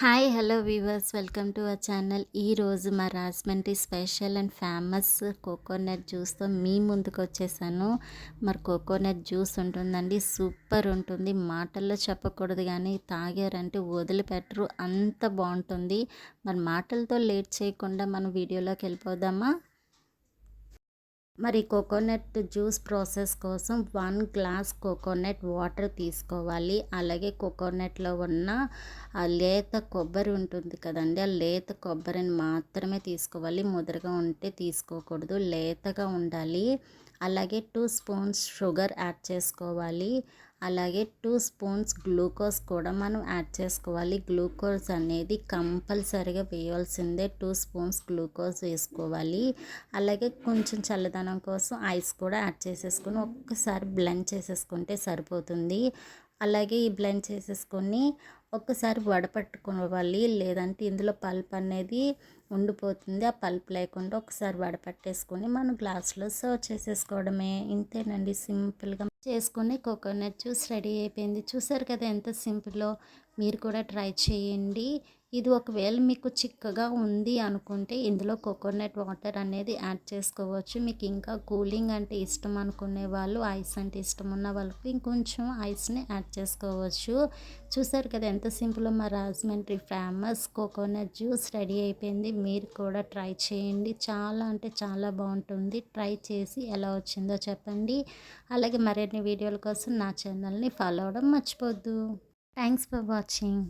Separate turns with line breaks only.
Hi hello viewers welcome to our channel ఈరోజు మా Rajahmundry special and famous coconut జ్యూస్తో మీ ముందుకు వచ్చేసాను. మరి కోకోనట్ జ్యూస్ ఉంటుందండి సూపర్ ఉంటుంది. మాటల్లో చెప్పకూడదు కానీ తాగారంటే వదిలిపెట్టరు అంత బాగుంటుంది. మరి మాటలతో లేట్ చేయకుండా మనం వీడియోలోకి వెళ్ళిపోదామా? మరి కోకోనట్ జ్యూస్ ప్రాసెస్ కోసం వన్ గ్లాస్ కోకోనట్ వాటర్ తీసుకోవాలి. అలాగే కోకోనట్లో ఉన్న ఆ లేత కొబ్బరి ఉంటుంది కదండి ఆ లేత కొబ్బరిని మాత్రమే తీసుకోవాలి. ముదరగా ఉంటే తీసుకోకూడదు లేతగా ఉండాలి. అలాగే టూ స్పూన్స్ షుగర్ యాడ్ చేసుకోవాలి. అలాగే టూ స్పూన్స్ గ్లూకోజ్ కూడా మనం యాడ్ చేసుకోవాలి. గ్లూకోజ్ అనేది కంపల్సరిగా వేయవలసిందే. టూ స్పూన్స్ గ్లూకోజ్ వేసుకోవాలి. అలాగే కొంచెం చల్లదనం కోసం ఐస్ కూడా యాడ్ చేసేసుకొని ఒక్కసారి బ్లెండ్ చేసేసుకుంటే సరిపోతుంది. అలాగే ఈ బ్లెండ్ చేసేసుకొని ఒక్కసారి వడపట్టుకోవాలి. లేదంటే ఇందులో పల్ప్ అనేది ఉండిపోతుంది. ఆ పల్ప్ లేకుండా ఒకసారి వడపట్టేసుకొని మనం గ్లాస్లో సర్వ్ చేసేసుకోవడమే. ఇంతేనండి సింపుల్గా. చేసుకుని కోకోనట్ జ్యూస్ రెడీ అయిపోయింది. చూసారు కదా ఎంత సింపుల్లో. మీరు కూడా ట్రై చేయండి. ఇది ఒకవేళ మీకు చిక్కగా ఉంది అనుకుంటే ఇందులో కోకోనట్ వాటర్ అనేది యాడ్ చేసుకోవచ్చు. మీకు ఇంకా కూలింగ్ అంటే ఇష్టం అనుకునే వాళ్ళు ఐస్ అంటే ఇష్టం ఉన్న వాళ్ళకి ఇంకొంచెం ఐస్ని యాడ్ చేసుకోవచ్చు. చూసారు కదా ఎంత సింపుల్ మా Rajahmundry famous coconut juice ready అయిపోయింది. మీరు కూడా ట్రై చేయండి. చాలా అంటే చాలా బాగుంటుంది. ట్రై చేసి ఎలా వచ్చిందో చెప్పండి. అలాగే మరిన్ని వీడియోల కోసం నా ఛానల్ని ఫాలో అవ్వడం మర్చిపోద్దు. Thanks for watching.